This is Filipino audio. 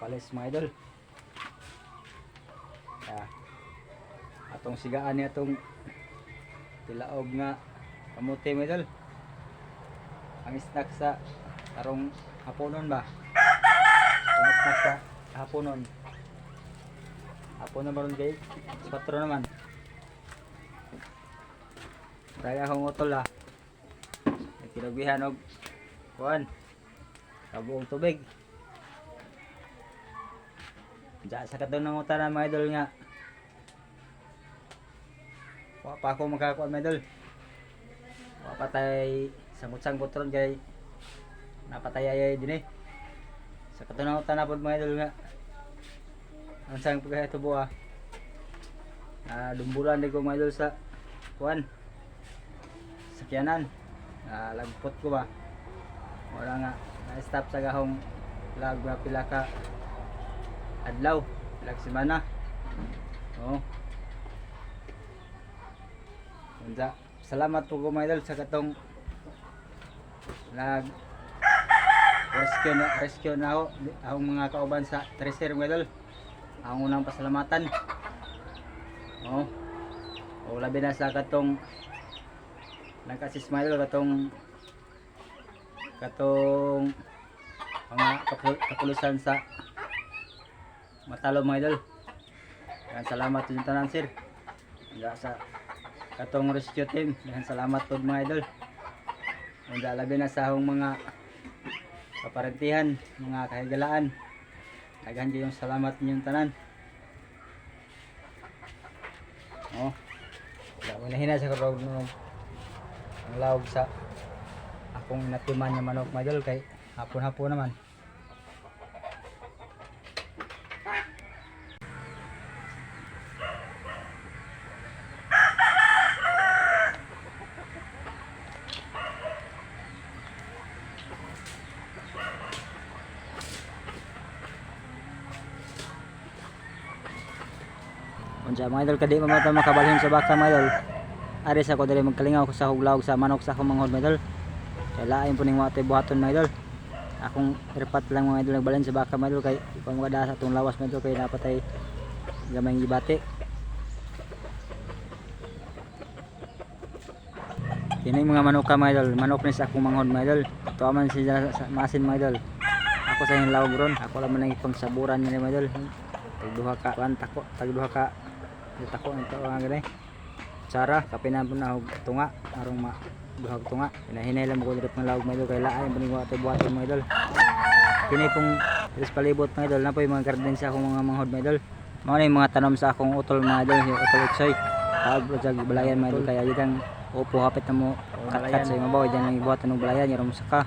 palis mga idol. Ah. Atong sigaan ni atong tilaog nga kamuti mga idol. Ang snack sa tarong haponon ba? Ang snack sa haponon. Haponon ba ron kay? Patro naman. Daya akong utol ah. Kinabihan og kuan. Kabuong tubig. Diyan sa kadon ng utara mga idol nga. Wa pa ako makakuan mga idol. Wa pa tay sangut-sangut ron kay napatay ay din eh. Sa kadon ng utara pod mga idol nga. Ang sang pagkaya tubo ah. Ah, dumbulan din ko mga idol sa kuan. Sakyanan. Ah, lagpot ko ba. Wala nga na-stop sa gahong lag pila ka adlaw, lag semana. Oh. Unsa? Salamat po ko sa katong nag rescue na rescue na ako ang mga kauban sa treasure mga idol. Ang unang pasalamatan. Oh. O labi na sa katong nagkasis mga katong katong mga kapul- kapulusan sa matalo mga idol. Yan salamat sa tanan sir. Nga sa katong rescue team. Yan salamat po mga idol. Yan labi na sa akong mga kaparentihan, mga kahigalaan. Daghan yung salamat ninyong tanan. Oh. Wala hina sa karog nung lawag sa akong natiman niya manok mga idol kay hapon-hapon naman. Unsa mga idol kadi mamata makabalhin sa baka mga idol. Ari sa ko diri magkalingaw ko sa huglawog sa manok sa akong manghod mga idol. Kay lain po ning buhaton mga idol. Akong repat lang mga idol nagbalhin sa baka mga idol kay pamugada sa atong lawas mga idol kay napatay gamay gibati. Kini mga manok ka mga idol, manok ni sa akong manghod mga idol. Tuwa man siya sa masin mga idol. Ako sa yung lawag ron, ako lang man ang ipang saburan niya mga idol. Tagduha ka, kuan tako, tagduha ka. Tako nito ang gani. Sara, kapinan po na og tunga, arong ma duhag tunga. Hinahinay lang mo ko direct ng lawag mga idol kay laay mo ning wato buhaton mga idol. Kini pong Diyos palibot mga idol, na po yung mga garden sa akong mga manghod mga idol. Mga na yung mga tanom sa akong utol mga idol, yung utol utsoy. Tawag po sa balayan mga idol, kaya yun upo hapit na mo katkat sa imabaw, dyan lang ibuhatan ng balayan, yung saka.